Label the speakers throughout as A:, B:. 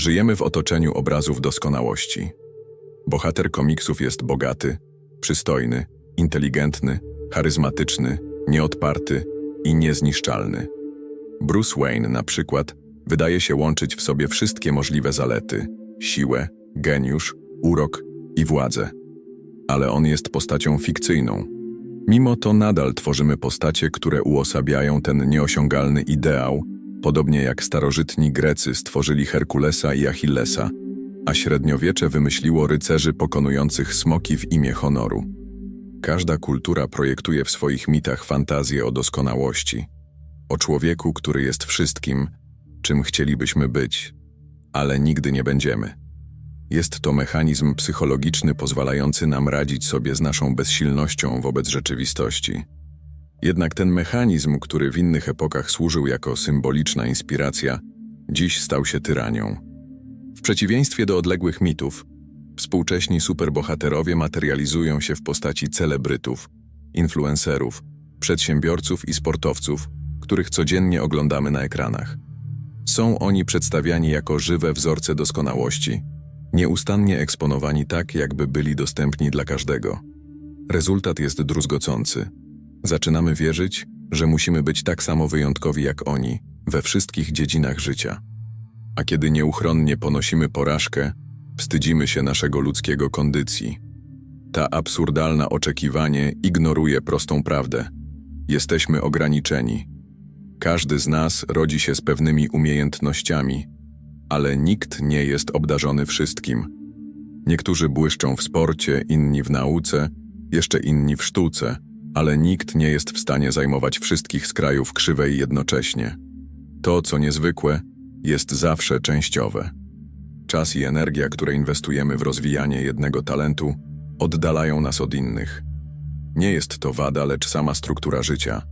A: Żyjemy w otoczeniu obrazów doskonałości. Bohater komiksów jest bogaty, przystojny, inteligentny, charyzmatyczny, nieodparty i niezniszczalny. Bruce Wayne na przykład wydaje się łączyć w sobie wszystkie możliwe zalety: siłę, geniusz, urok i władzę. Ale on jest postacią fikcyjną. Mimo to nadal tworzymy postacie, które uosabiają ten nieosiągalny ideał, podobnie jak starożytni Grecy stworzyli Herkulesa i Achillesa, a średniowiecze wymyśliło rycerzy pokonujących smoki w imię honoru. Każda kultura projektuje w swoich mitach fantazję o doskonałości, o człowieku, który jest wszystkim, czym chcielibyśmy być, ale nigdy nie będziemy. Jest to mechanizm psychologiczny pozwalający nam radzić sobie z naszą bezsilnością wobec rzeczywistości. Jednak ten mechanizm, który w innych epokach służył jako symboliczna inspiracja, dziś stał się tyranią. W przeciwieństwie do odległych mitów, współcześni superbohaterowie materializują się w postaci celebrytów, influencerów, przedsiębiorców i sportowców, których codziennie oglądamy na ekranach. Są oni przedstawiani jako żywe wzorce doskonałości, nieustannie eksponowani tak, jakby byli dostępni dla każdego. Rezultat jest druzgocący. Zaczynamy wierzyć, że musimy być tak samo wyjątkowi jak oni we wszystkich dziedzinach życia. A kiedy nieuchronnie ponosimy porażkę, wstydzimy się naszego ludzkiego kondycji. Ta absurdalna oczekiwanie ignoruje prostą prawdę. Jesteśmy ograniczeni. Każdy z nas rodzi się z pewnymi umiejętnościami, ale nikt nie jest obdarzony wszystkim. Niektórzy błyszczą w sporcie, inni w nauce, jeszcze inni w sztuce, ale nikt nie jest w stanie zajmować wszystkich skrajów krzywej jednocześnie. To, co niezwykłe, jest zawsze częściowe. Czas i energia, które inwestujemy w rozwijanie jednego talentu, oddalają nas od innych. Nie jest to wada, lecz sama struktura życia.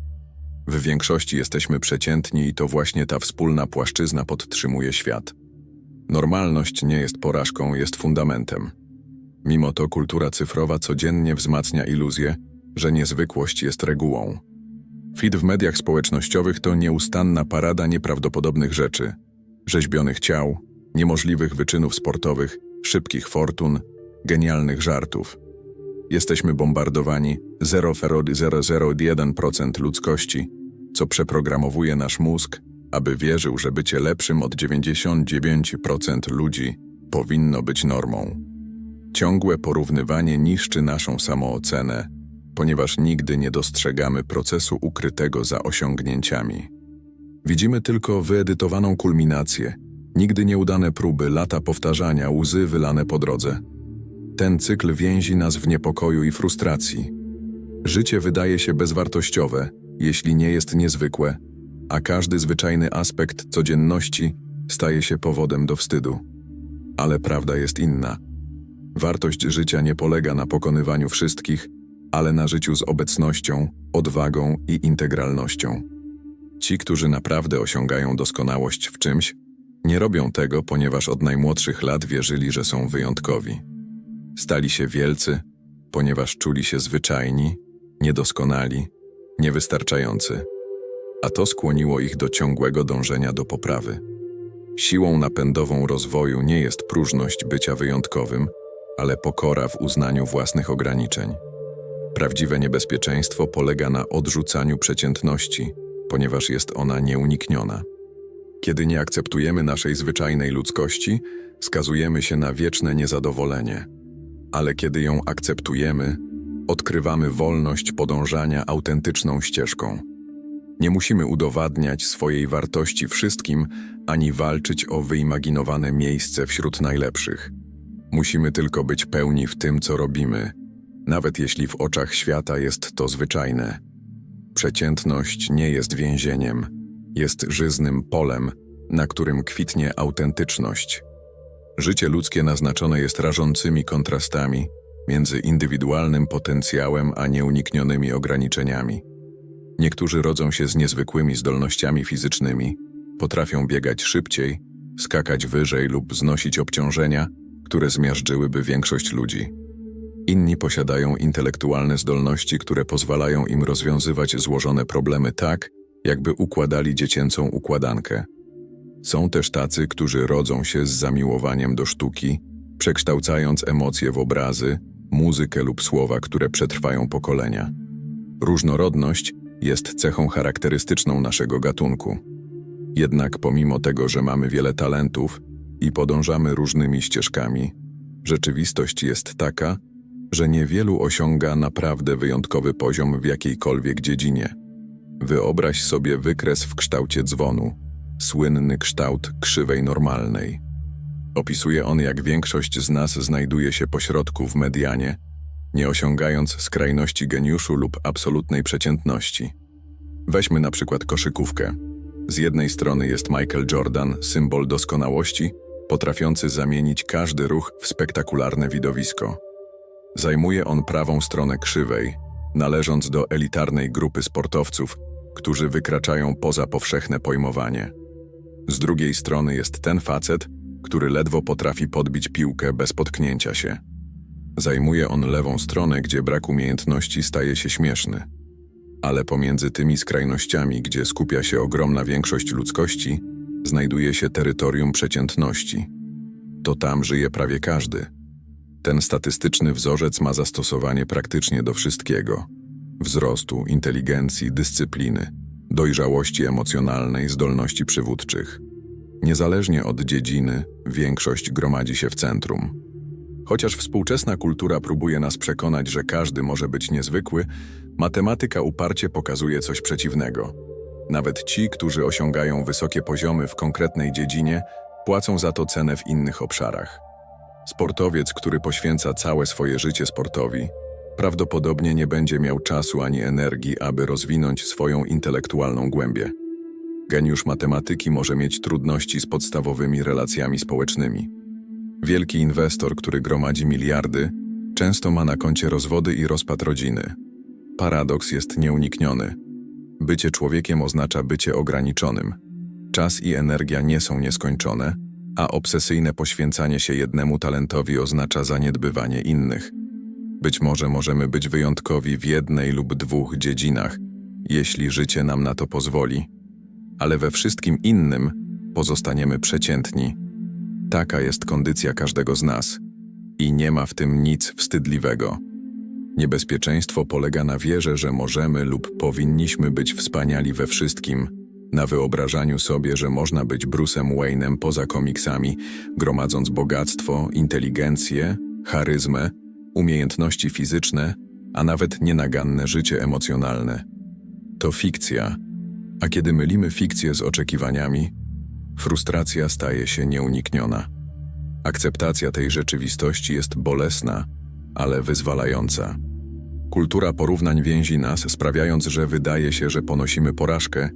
A: W większości jesteśmy przeciętni i to właśnie ta wspólna płaszczyzna podtrzymuje świat. Normalność nie jest porażką, jest fundamentem. Mimo to kultura cyfrowa codziennie wzmacnia iluzję, że niezwykłość jest regułą. Feed w mediach społecznościowych to nieustanna parada nieprawdopodobnych rzeczy, rzeźbionych ciał, niemożliwych wyczynów sportowych, szybkich fortun, genialnych żartów. Jesteśmy bombardowani 0,001% ludzkości, co przeprogramowuje nasz mózg, aby wierzył, że bycie lepszym od 99% ludzi powinno być normą. Ciągłe porównywanie niszczy naszą samoocenę, ponieważ nigdy nie dostrzegamy procesu ukrytego za osiągnięciami. Widzimy tylko wyedytowaną kulminację, nigdy nieudane próby, lata powtarzania, łzy wylane po drodze. Ten cykl więzi nas w niepokoju i frustracji. Życie wydaje się bezwartościowe, jeśli nie jest niezwykłe, a każdy zwyczajny aspekt codzienności staje się powodem do wstydu. Ale prawda jest inna. Wartość życia nie polega na pokonywaniu wszystkich, ale na życiu z obecnością, odwagą i integralnością. Ci, którzy naprawdę osiągają doskonałość w czymś, nie robią tego, ponieważ od najmłodszych lat wierzyli, że są wyjątkowi. Stali się wielcy, ponieważ czuli się zwyczajni, niedoskonali, niewystarczający, a to skłoniło ich do ciągłego dążenia do poprawy. Siłą napędową rozwoju nie jest próżność bycia wyjątkowym, ale pokora w uznaniu własnych ograniczeń. Prawdziwe niebezpieczeństwo polega na odrzucaniu przeciętności, ponieważ jest ona nieunikniona. Kiedy nie akceptujemy naszej zwyczajnej ludzkości, skazujemy się na wieczne niezadowolenie. Ale kiedy ją akceptujemy, odkrywamy wolność podążania autentyczną ścieżką. Nie musimy udowadniać swojej wartości wszystkim, ani walczyć o wyimaginowane miejsce wśród najlepszych. Musimy tylko być pełni w tym, co robimy, nawet jeśli w oczach świata jest to zwyczajne. Przeciętność nie jest więzieniem, jest żyznym polem, na którym kwitnie autentyczność. Życie ludzkie naznaczone jest rażącymi kontrastami między indywidualnym potencjałem a nieuniknionymi ograniczeniami. Niektórzy rodzą się z niezwykłymi zdolnościami fizycznymi, potrafią biegać szybciej, skakać wyżej lub znosić obciążenia, które zmiażdżyłyby większość ludzi. Inni posiadają intelektualne zdolności, które pozwalają im rozwiązywać złożone problemy tak, jakby układali dziecięcą układankę. Są też tacy, którzy rodzą się z zamiłowaniem do sztuki, przekształcając emocje w obrazy, muzykę lub słowa, które przetrwają pokolenia. Różnorodność jest cechą charakterystyczną naszego gatunku. Jednak pomimo tego, że mamy wiele talentów i podążamy różnymi ścieżkami, rzeczywistość jest taka, że niewielu osiąga naprawdę wyjątkowy poziom w jakiejkolwiek dziedzinie. Wyobraź sobie wykres w kształcie dzwonu, słynny kształt krzywej normalnej. Opisuje on, jak większość z nas znajduje się pośrodku w medianie, nie osiągając skrajności geniuszu lub absolutnej przeciętności. Weźmy na przykład koszykówkę. Z jednej strony jest Michael Jordan, symbol doskonałości, potrafiący zamienić każdy ruch w spektakularne widowisko. Zajmuje on prawą stronę krzywej, należąc do elitarnej grupy sportowców, którzy wykraczają poza powszechne pojmowanie. Z drugiej strony jest ten facet, który ledwo potrafi podbić piłkę bez potknięcia się. Zajmuje on lewą stronę, gdzie brak umiejętności staje się śmieszny. Ale pomiędzy tymi skrajnościami, gdzie skupia się ogromna większość ludzkości, znajduje się terytorium przeciętności. To tam żyje prawie każdy. Ten statystyczny wzorzec ma zastosowanie praktycznie do wszystkiego: wzrostu, inteligencji, dyscypliny, dojrzałości emocjonalnej, zdolności przywódczych. Niezależnie od dziedziny, większość gromadzi się w centrum. Chociaż współczesna kultura próbuje nas przekonać, że każdy może być niezwykły, matematyka uparcie pokazuje coś przeciwnego. Nawet ci, którzy osiągają wysokie poziomy w konkretnej dziedzinie, płacą za to cenę w innych obszarach. Sportowiec, który poświęca całe swoje życie sportowi, prawdopodobnie nie będzie miał czasu ani energii, aby rozwinąć swoją intelektualną głębię. Geniusz matematyki może mieć trudności z podstawowymi relacjami społecznymi. Wielki inwestor, który gromadzi miliardy, często ma na koncie rozwody i rozpad rodziny. Paradoks jest nieunikniony. Bycie człowiekiem oznacza bycie ograniczonym. Czas i energia nie są nieskończone, a obsesyjne poświęcanie się jednemu talentowi oznacza zaniedbywanie innych. Być może możemy być wyjątkowi w jednej lub dwóch dziedzinach, jeśli życie nam na to pozwoli, ale we wszystkim innym pozostaniemy przeciętni. Taka jest kondycja każdego z nas i nie ma w tym nic wstydliwego. Niebezpieczeństwo polega na wierze, że możemy lub powinniśmy być wspaniali we wszystkim, na wyobrażaniu sobie, że można być Bruce'em Wayne'em poza komiksami, gromadząc bogactwo, inteligencję, charyzmę, umiejętności fizyczne, a nawet nienaganne życie emocjonalne. To fikcja, a kiedy mylimy fikcję z oczekiwaniami, frustracja staje się nieunikniona. Akceptacja tej rzeczywistości jest bolesna, ale wyzwalająca. Kultura porównań więzi nas, sprawiając, że wydaje się, że ponosimy porażkę,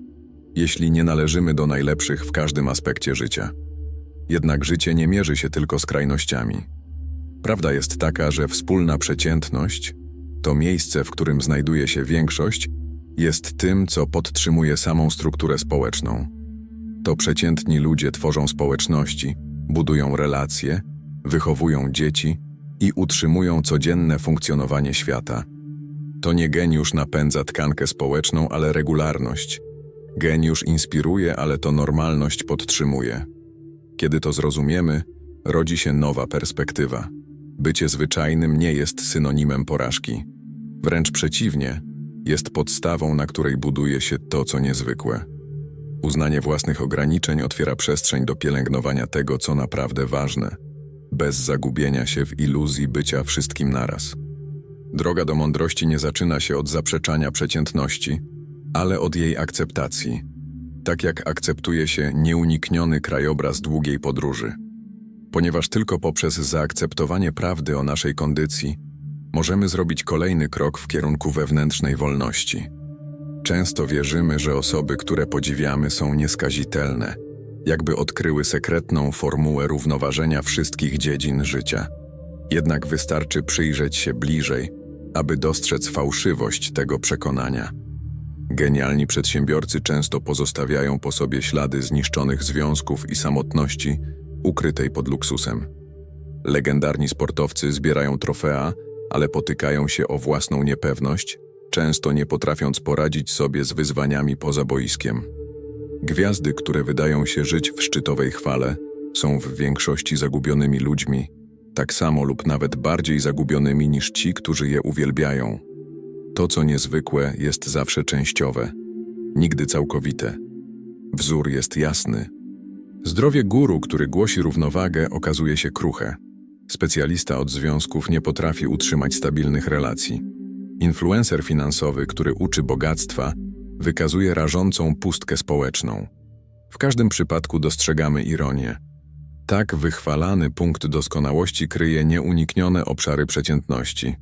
A: jeśli nie należymy do najlepszych w każdym aspekcie życia. Jednak życie nie mierzy się tylko skrajnościami. Prawda jest taka, że wspólna przeciętność, to miejsce, w którym znajduje się większość, jest tym, co podtrzymuje samą strukturę społeczną. To przeciętni ludzie tworzą społeczności, budują relacje, wychowują dzieci i utrzymują codzienne funkcjonowanie świata. To nie geniusz napędza tkankę społeczną, ale regularność. Geniusz inspiruje, ale to normalność podtrzymuje. Kiedy to zrozumiemy, rodzi się nowa perspektywa. Bycie zwyczajnym nie jest synonimem porażki. Wręcz przeciwnie, jest podstawą, na której buduje się to, co niezwykłe. Uznanie własnych ograniczeń otwiera przestrzeń do pielęgnowania tego, co naprawdę ważne, bez zagubienia się w iluzji bycia wszystkim naraz. Droga do mądrości nie zaczyna się od zaprzeczania przeciętności, ale od jej akceptacji, tak jak akceptuje się nieunikniony krajobraz długiej podróży. Ponieważ tylko poprzez zaakceptowanie prawdy o naszej kondycji możemy zrobić kolejny krok w kierunku wewnętrznej wolności. Często wierzymy, że osoby, które podziwiamy, są nieskazitelne, jakby odkryły sekretną formułę równoważenia wszystkich dziedzin życia. Jednak wystarczy przyjrzeć się bliżej, aby dostrzec fałszywość tego przekonania. Genialni przedsiębiorcy często pozostawiają po sobie ślady zniszczonych związków i samotności ukrytej pod luksusem. Legendarni sportowcy zbierają trofea, ale potykają się o własną niepewność, często nie potrafiąc poradzić sobie z wyzwaniami poza boiskiem. Gwiazdy, które wydają się żyć w szczytowej chwale, są w większości zagubionymi ludźmi, tak samo lub nawet bardziej zagubionymi niż ci, którzy je uwielbiają. To, co niezwykłe, jest zawsze częściowe, nigdy całkowite. Wzór jest jasny. Zdrowie guru, który głosi równowagę, okazuje się kruche. Specjalista od związków nie potrafi utrzymać stabilnych relacji. Influencer finansowy, który uczy bogactwa, wykazuje rażącą pustkę społeczną. W każdym przypadku dostrzegamy ironię. Tak wychwalany punkt doskonałości kryje nieuniknione obszary przeciętności.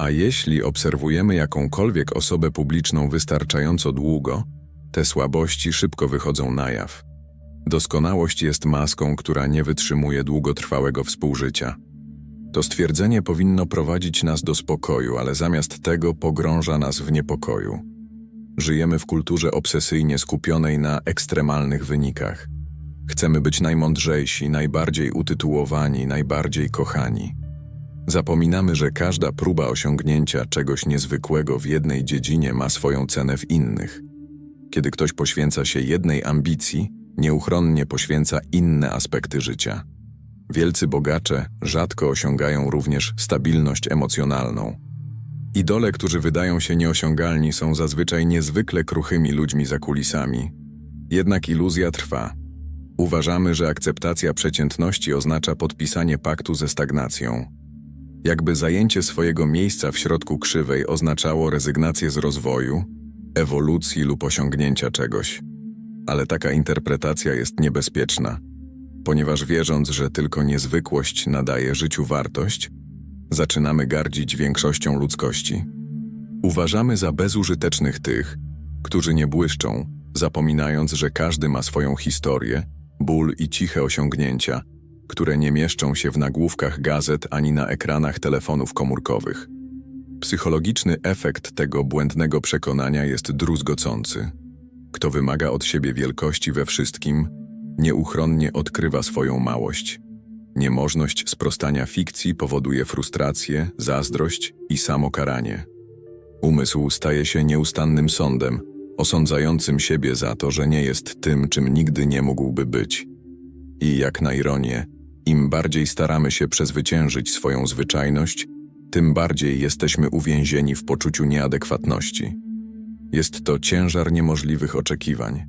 A: A jeśli obserwujemy jakąkolwiek osobę publiczną wystarczająco długo, te słabości szybko wychodzą na jaw. Doskonałość jest maską, która nie wytrzymuje długotrwałego współżycia. To stwierdzenie powinno prowadzić nas do spokoju, ale zamiast tego pogrąża nas w niepokoju. Żyjemy w kulturze obsesyjnie skupionej na ekstremalnych wynikach. Chcemy być najmądrzejsi, najbardziej utytułowani, najbardziej kochani. Zapominamy, że każda próba osiągnięcia czegoś niezwykłego w jednej dziedzinie ma swoją cenę w innych. Kiedy ktoś poświęca się jednej ambicji, nieuchronnie poświęca inne aspekty życia. Wielcy bogacze rzadko osiągają również stabilność emocjonalną. Idole, którzy wydają się nieosiągalni, są zazwyczaj niezwykle kruchymi ludźmi za kulisami. Jednak iluzja trwa. Uważamy, że akceptacja przeciętności oznacza podpisanie paktu ze stagnacją. Jakby zajęcie swojego miejsca w środku krzywej oznaczało rezygnację z rozwoju, ewolucji lub osiągnięcia czegoś. Ale taka interpretacja jest niebezpieczna, ponieważ wierząc, że tylko niezwykłość nadaje życiu wartość, zaczynamy gardzić większością ludzkości. Uważamy za bezużytecznych tych, którzy nie błyszczą, zapominając, że każdy ma swoją historię, ból i ciche osiągnięcia, które nie mieszczą się w nagłówkach gazet ani na ekranach telefonów komórkowych. Psychologiczny efekt tego błędnego przekonania jest druzgocący. Kto wymaga od siebie wielkości we wszystkim, nieuchronnie odkrywa swoją małość. Niemożność sprostania fikcji powoduje frustrację, zazdrość i samokaranie. Umysł staje się nieustannym sądem, osądzającym siebie za to, że nie jest tym, czym nigdy nie mógłby być. I jak na ironię, im bardziej staramy się przezwyciężyć swoją zwyczajność, tym bardziej jesteśmy uwięzieni w poczuciu nieadekwatności. Jest to ciężar niemożliwych oczekiwań.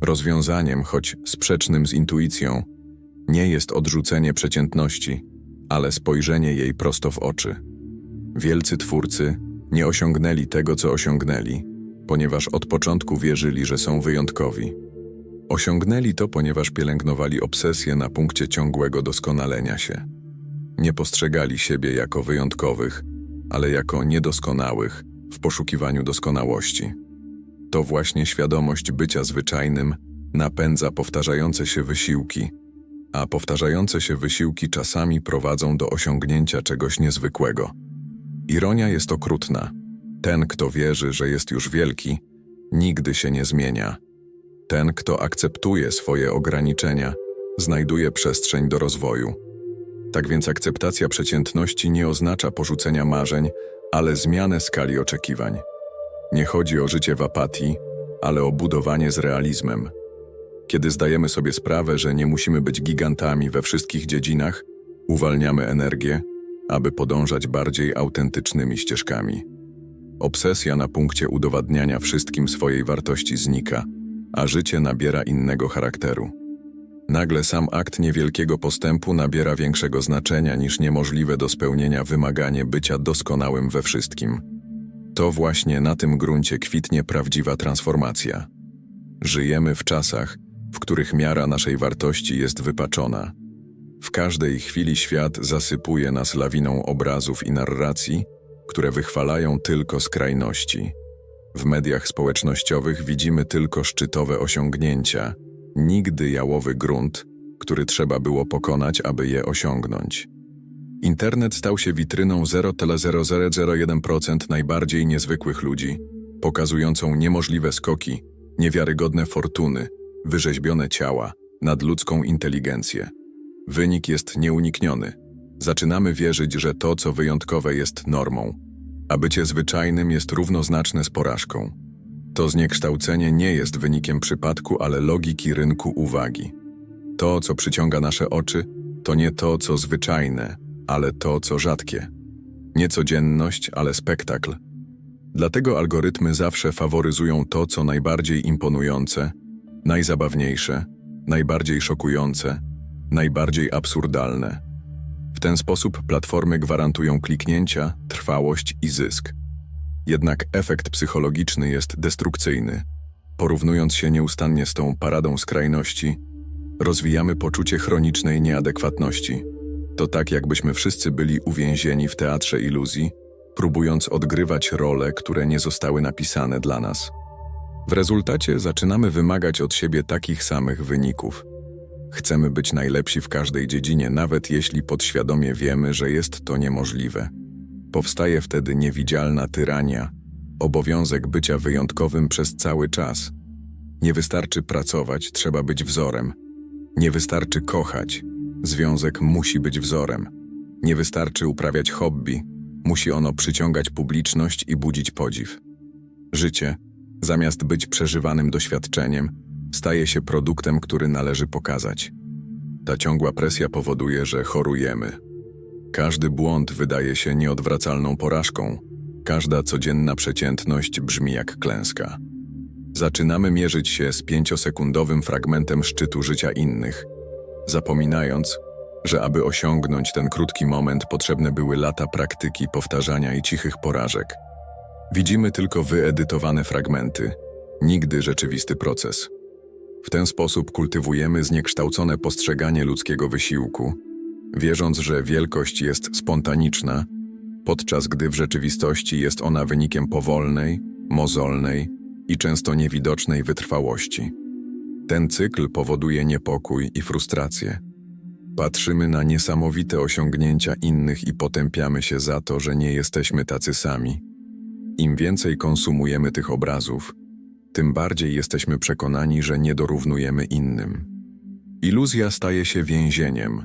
A: Rozwiązaniem, choć sprzecznym z intuicją, nie jest odrzucenie przeciętności, ale spojrzenie jej prosto w oczy. Wielcy twórcy nie osiągnęli tego, co osiągnęli, ponieważ od początku wierzyli, że są wyjątkowi. Osiągnęli to, ponieważ pielęgnowali obsesję na punkcie ciągłego doskonalenia się. Nie postrzegali siebie jako wyjątkowych, ale jako niedoskonałych w poszukiwaniu doskonałości. To właśnie świadomość bycia zwyczajnym napędza powtarzające się wysiłki, a powtarzające się wysiłki czasami prowadzą do osiągnięcia czegoś niezwykłego. Ironia jest okrutna. Ten, kto wierzy, że jest już wielki, nigdy się nie zmienia. Ten, kto akceptuje swoje ograniczenia, znajduje przestrzeń do rozwoju. Tak więc akceptacja przeciętności nie oznacza porzucenia marzeń, ale zmianę skali oczekiwań. Nie chodzi o życie w apatii, ale o budowanie z realizmem. Kiedy zdajemy sobie sprawę, że nie musimy być gigantami we wszystkich dziedzinach, uwalniamy energię, aby podążać bardziej autentycznymi ścieżkami. Obsesja na punkcie udowadniania wszystkim swojej wartości znika, a życie nabiera innego charakteru. Nagle sam akt niewielkiego postępu nabiera większego znaczenia niż niemożliwe do spełnienia wymaganie bycia doskonałym we wszystkim. To właśnie na tym gruncie kwitnie prawdziwa transformacja. Żyjemy w czasach, w których miara naszej wartości jest wypaczona. W każdej chwili świat zasypuje nas lawiną obrazów i narracji, które wychwalają tylko skrajności. W mediach społecznościowych widzimy tylko szczytowe osiągnięcia, nigdy jałowy grunt, który trzeba było pokonać, aby je osiągnąć. Internet stał się witryną 0,0001% najbardziej niezwykłych ludzi, pokazującą niemożliwe skoki, niewiarygodne fortuny, wyrzeźbione ciała, nadludzką inteligencję. Wynik jest nieunikniony. Zaczynamy wierzyć, że to, co wyjątkowe, jest normą, a bycie zwyczajnym jest równoznaczne z porażką. To zniekształcenie nie jest wynikiem przypadku, ale logiki rynku uwagi. To, co przyciąga nasze oczy, to nie to, co zwyczajne, ale to, co rzadkie. Nie codzienność, ale spektakl. Dlatego algorytmy zawsze faworyzują to, co najbardziej imponujące, najzabawniejsze, najbardziej szokujące, najbardziej absurdalne. W ten sposób platformy gwarantują kliknięcia, trwałość i zysk. Jednak efekt psychologiczny jest destrukcyjny. Porównując się nieustannie z tą paradą skrajności, rozwijamy poczucie chronicznej nieadekwatności. To tak, jakbyśmy wszyscy byli uwięzieni w teatrze iluzji, próbując odgrywać role, które nie zostały napisane dla nas. W rezultacie zaczynamy wymagać od siebie takich samych wyników. Chcemy być najlepsi w każdej dziedzinie, nawet jeśli podświadomie wiemy, że jest to niemożliwe. Powstaje wtedy niewidzialna tyrania, obowiązek bycia wyjątkowym przez cały czas. Nie wystarczy pracować, trzeba być wzorem. Nie wystarczy kochać, związek musi być wzorem. Nie wystarczy uprawiać hobby, musi ono przyciągać publiczność i budzić podziw. Życie, zamiast być przeżywanym doświadczeniem, staje się produktem, który należy pokazać. Ta ciągła presja powoduje, że chorujemy. Każdy błąd wydaje się nieodwracalną porażką, każda codzienna przeciętność brzmi jak klęska. Zaczynamy mierzyć się z pięciosekundowym fragmentem szczytu życia innych, zapominając, że aby osiągnąć ten krótki moment potrzebne były lata praktyki, powtarzania i cichych porażek. Widzimy tylko wyedytowane fragmenty, nigdy rzeczywisty proces. W ten sposób kultywujemy zniekształcone postrzeganie ludzkiego wysiłku, wierząc, że wielkość jest spontaniczna, podczas gdy w rzeczywistości jest ona wynikiem powolnej, mozolnej i często niewidocznej wytrwałości. Ten cykl powoduje niepokój i frustrację. Patrzymy na niesamowite osiągnięcia innych i potępiamy się za to, że nie jesteśmy tacy sami. Im więcej konsumujemy tych obrazów, tym bardziej jesteśmy przekonani, że nie dorównujemy innym. Iluzja staje się więzieniem,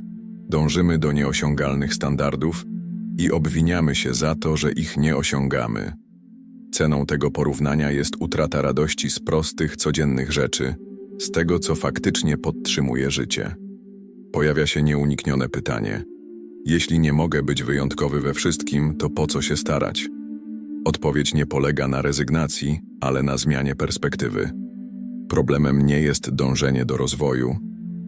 A: dążymy do nieosiągalnych standardów i obwiniamy się za to, że ich nie osiągamy. Ceną tego porównania jest utrata radości z prostych, codziennych rzeczy, z tego, co faktycznie podtrzymuje życie. Pojawia się nieuniknione pytanie: jeśli nie mogę być wyjątkowy we wszystkim, to po co się starać? Odpowiedź nie polega na rezygnacji, ale na zmianie perspektywy. Problemem nie jest dążenie do rozwoju,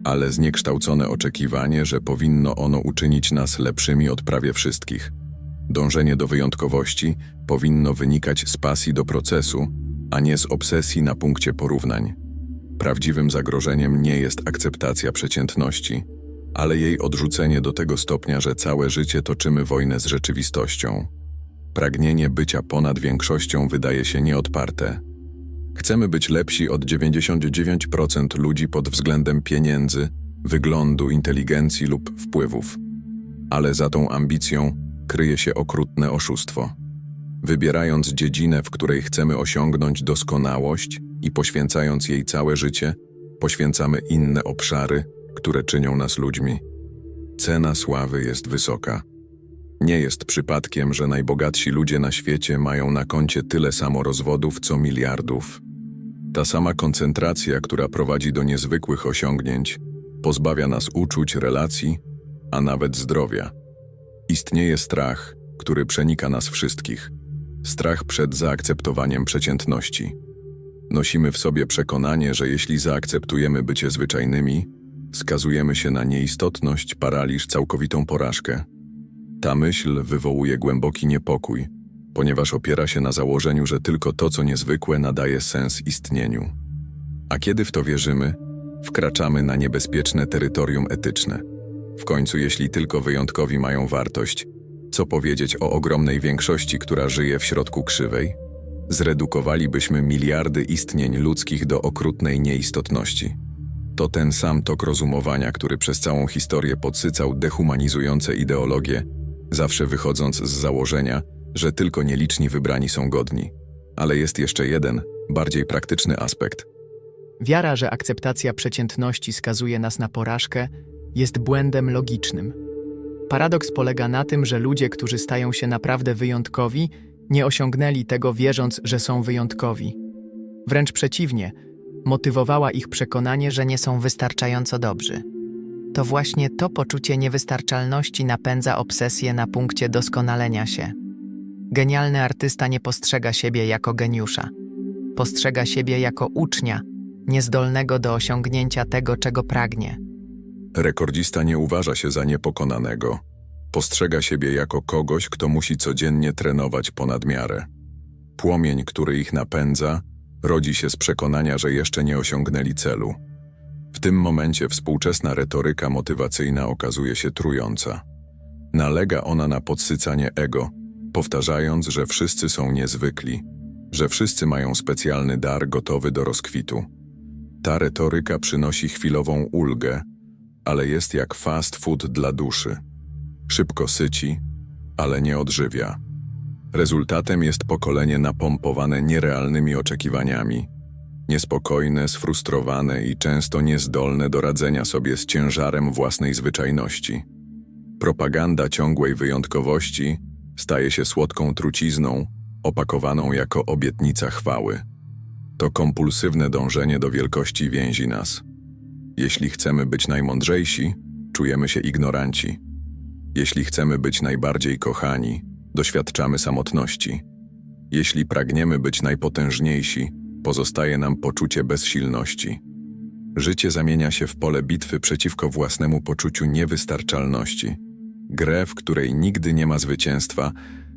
A: ale zniekształcone oczekiwanie, że powinno ono uczynić nas lepszymi od prawie wszystkich. Dążenie do wyjątkowości powinno wynikać z pasji do procesu, a nie z obsesji na punkcie porównań. Prawdziwym zagrożeniem nie jest akceptacja przeciętności, ale jej odrzucenie do tego stopnia, że całe życie toczymy wojnę z rzeczywistością. Pragnienie bycia ponad większością wydaje się nieodparte. Chcemy być lepsi od 99% ludzi pod względem pieniędzy, wyglądu, inteligencji lub wpływów. Ale za tą ambicją kryje się okrutne oszustwo. Wybierając dziedzinę, w której chcemy osiągnąć doskonałość i poświęcając jej całe życie, poświęcamy inne obszary, które czynią nas ludźmi. Cena sławy jest wysoka. Nie jest przypadkiem, że najbogatsi ludzie na świecie mają na koncie tyle samo rozwodów co miliardów. Ta sama koncentracja, która prowadzi do niezwykłych osiągnięć, pozbawia nas uczuć, relacji, a nawet zdrowia. Istnieje strach, który przenika nas wszystkich. Strach przed zaakceptowaniem przeciętności. Nosimy w sobie przekonanie, że jeśli zaakceptujemy bycie zwyczajnymi, skazujemy się na nieistotność, paraliż, całkowitą porażkę. Ta myśl wywołuje głęboki niepokój, ponieważ opiera się na założeniu, że tylko to, co niezwykłe, nadaje sens istnieniu. A kiedy w to wierzymy, wkraczamy na niebezpieczne terytorium etyczne. W końcu, jeśli tylko wyjątkowi mają wartość, co powiedzieć o ogromnej większości, która żyje w środku krzywej? Zredukowalibyśmy miliardy istnień ludzkich do okrutnej nieistotności. To ten sam tok rozumowania, który przez całą historię podsycał dehumanizujące ideologie, zawsze wychodząc z założenia, że tylko nieliczni wybrani są godni. Ale jest jeszcze jeden, bardziej praktyczny aspekt.
B: Wiara, że akceptacja przeciętności skazuje nas na porażkę, jest błędem logicznym. Paradoks polega na tym, że ludzie, którzy stają się naprawdę wyjątkowi, nie osiągnęli tego wierząc, że są wyjątkowi. Wręcz przeciwnie, motywowała ich przekonanie, że
C: nie są wystarczająco dobrzy. To właśnie to poczucie niewystarczalności napędza obsesję na punkcie doskonalenia się. Genialny artysta nie postrzega siebie jako geniusza. Postrzega siebie jako ucznia, niezdolnego do osiągnięcia tego, czego pragnie.
A: Rekordzista nie uważa się za niepokonanego. Postrzega siebie jako kogoś, kto musi codziennie trenować ponad miarę. Płomień, który ich napędza, rodzi się z przekonania, że jeszcze nie osiągnęli celu. W tym momencie współczesna retoryka motywacyjna okazuje się trująca. Nalega ona na podsycanie ego, powtarzając, że wszyscy są niezwykli, że wszyscy mają specjalny dar gotowy do rozkwitu. Ta retoryka przynosi chwilową ulgę, ale jest jak fast food dla duszy. Szybko syci, ale nie odżywia. Rezultatem jest pokolenie napompowane nierealnymi oczekiwaniami, niespokojne, sfrustrowane i często niezdolne do radzenia sobie z ciężarem własnej zwyczajności. Propaganda ciągłej wyjątkowości staje się słodką trucizną, opakowaną jako obietnica chwały. To kompulsywne dążenie do wielkości więzi nas. Jeśli chcemy być najmądrzejsi, czujemy się ignoranci. Jeśli chcemy być najbardziej kochani, doświadczamy samotności. Jeśli pragniemy być najpotężniejsi, pozostaje nam poczucie bezsilności. Życie zamienia się w pole bitwy przeciwko własnemu poczuciu niewystarczalności. Grę, w której nigdy nie ma zwycięstwa,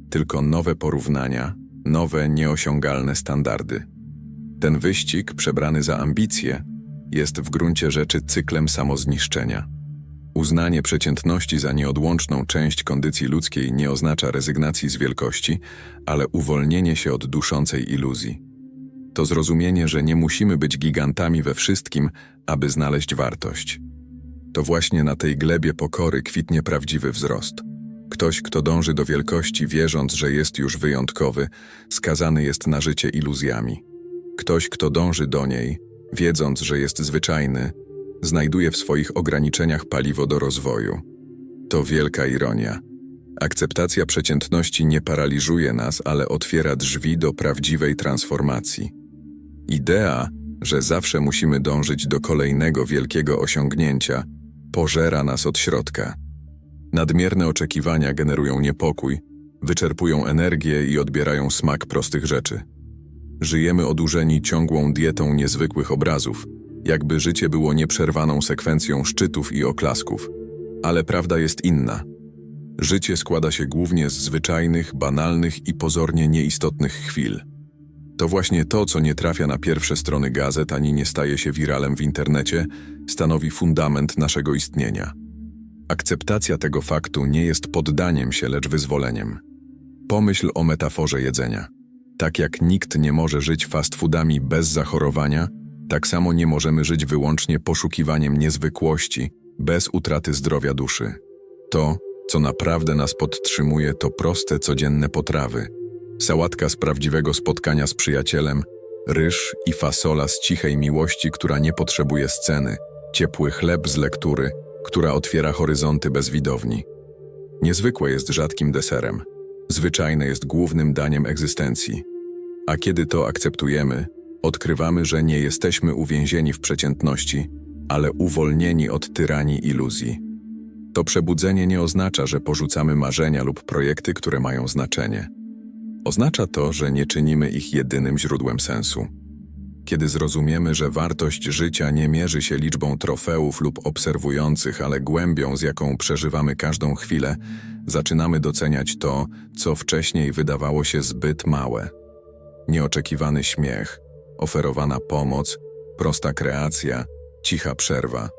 A: tylko nowe porównania, nowe nieosiągalne standardy. Ten wyścig, przebrany za ambicje, jest w gruncie rzeczy cyklem samozniszczenia. Uznanie przeciętności za nieodłączną część kondycji ludzkiej nie oznacza rezygnacji z wielkości, ale uwolnienie się od duszącej iluzji. To zrozumienie, że nie musimy być gigantami we wszystkim, aby znaleźć wartość. To właśnie na tej glebie pokory kwitnie prawdziwy wzrost. Ktoś, kto dąży do wielkości, wierząc, że jest już wyjątkowy, skazany jest na życie iluzjami. Ktoś, kto dąży do niej, wiedząc, że jest zwyczajny, znajduje w swoich ograniczeniach paliwo do rozwoju. To wielka ironia. Akceptacja przeciętności nie paraliżuje nas, ale otwiera drzwi do prawdziwej transformacji. Idea, że zawsze musimy dążyć do kolejnego wielkiego osiągnięcia, pożera nas od środka. Nadmierne oczekiwania generują niepokój, wyczerpują energię i odbierają smak prostych rzeczy. Żyjemy odurzeni ciągłą dietą niezwykłych obrazów, jakby życie było nieprzerwaną sekwencją szczytów i oklasków. Ale prawda jest inna. Życie składa się głównie z zwyczajnych, banalnych i pozornie nieistotnych chwil. To właśnie to, co nie trafia na pierwsze strony gazet ani nie staje się wiralem w internecie, stanowi fundament naszego istnienia. Akceptacja tego faktu nie jest poddaniem się, lecz wyzwoleniem. Pomyśl o metaforze jedzenia. Tak jak nikt nie może żyć fast foodami bez zachorowania, tak samo nie możemy żyć wyłącznie poszukiwaniem niezwykłości, bez utraty zdrowia duszy. To, co naprawdę nas podtrzymuje, to proste, codzienne potrawy. Sałatka z prawdziwego spotkania z przyjacielem, ryż i fasola z cichej miłości, która nie potrzebuje sceny, ciepły chleb z lektury, która otwiera horyzonty bez widowni. Niezwykłe jest rzadkim deserem, zwyczajne jest głównym daniem egzystencji. A kiedy to akceptujemy, odkrywamy, że nie jesteśmy uwięzieni w przeciętności, ale uwolnieni od tyranii iluzji. To przebudzenie nie oznacza, że porzucamy marzenia lub projekty, które mają znaczenie. Oznacza to, że nie czynimy ich jedynym źródłem sensu. Kiedy zrozumiemy, że wartość życia nie mierzy się liczbą trofeów lub obserwujących, ale głębią, z jaką przeżywamy każdą chwilę, zaczynamy doceniać to, co wcześniej wydawało się zbyt małe. Nieoczekiwany śmiech, oferowana pomoc, prosta kreacja, cicha przerwa.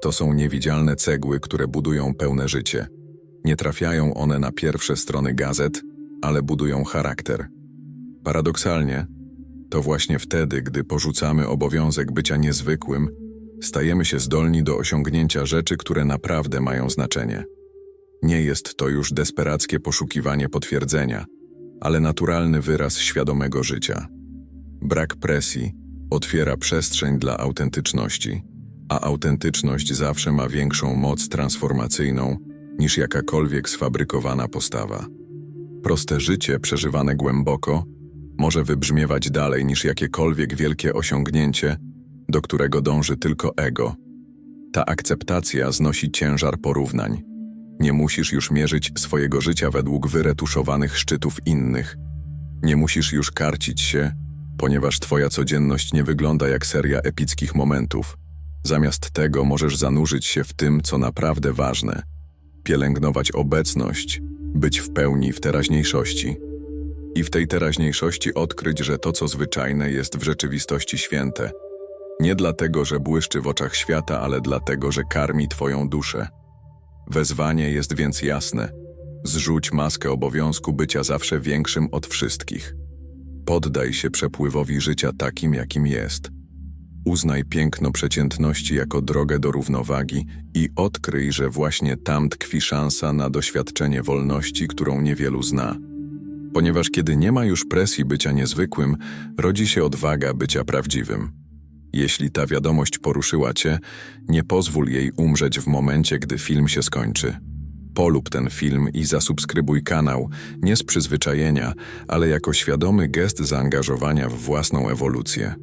A: To są niewidzialne cegły, które budują pełne życie. Nie trafiają one na pierwsze strony gazet, ale budują charakter. Paradoksalnie, to właśnie wtedy, gdy porzucamy obowiązek bycia niezwykłym, stajemy się zdolni do osiągnięcia rzeczy, które naprawdę mają znaczenie. Nie jest to już desperackie poszukiwanie potwierdzenia, ale naturalny wyraz świadomego życia. Brak presji otwiera przestrzeń dla autentyczności, a autentyczność zawsze ma większą moc transformacyjną niż jakakolwiek sfabrykowana postawa. Proste życie przeżywane głęboko może wybrzmiewać dalej niż jakiekolwiek wielkie osiągnięcie, do którego dąży tylko ego. Ta akceptacja znosi ciężar porównań. Nie musisz już mierzyć swojego życia według wyretuszowanych szczytów innych. Nie musisz już karcić się, ponieważ twoja codzienność nie wygląda jak seria epickich momentów. Zamiast tego możesz zanurzyć się w tym, co naprawdę ważne. Pielęgnować obecność, być w pełni w teraźniejszości. I w tej teraźniejszości odkryć, że to, co zwyczajne, jest w rzeczywistości święte. Nie dlatego, że błyszczy w oczach świata, ale dlatego, że karmi twoją duszę. Wezwanie jest więc jasne. Zrzuć maskę obowiązku bycia zawsze większym od wszystkich. Poddaj się przepływowi życia takim, jakim jest. Uznaj piękno przeciętności jako drogę do równowagi i odkryj, że właśnie tam tkwi szansa na doświadczenie wolności, którą niewielu zna. Ponieważ kiedy nie ma już presji bycia niezwykłym, rodzi się odwaga bycia prawdziwym. Jeśli ta wiadomość poruszyła cię, nie pozwól jej umrzeć w momencie, gdy film się skończy. Polub ten film i zasubskrybuj kanał, nie z przyzwyczajenia, ale jako świadomy gest zaangażowania w własną ewolucję.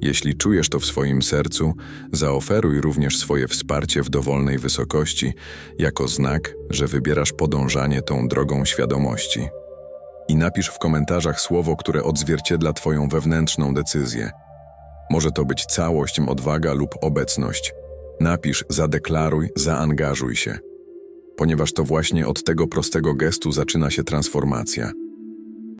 A: Jeśli czujesz to w swoim sercu, zaoferuj również swoje wsparcie w dowolnej wysokości, jako znak, że wybierasz podążanie tą drogą świadomości. I napisz w komentarzach słowo, które odzwierciedla Twoją wewnętrzną decyzję. Może to być całość, odwaga lub obecność. Napisz, zadeklaruj, zaangażuj się. Ponieważ to właśnie od tego prostego gestu zaczyna się transformacja.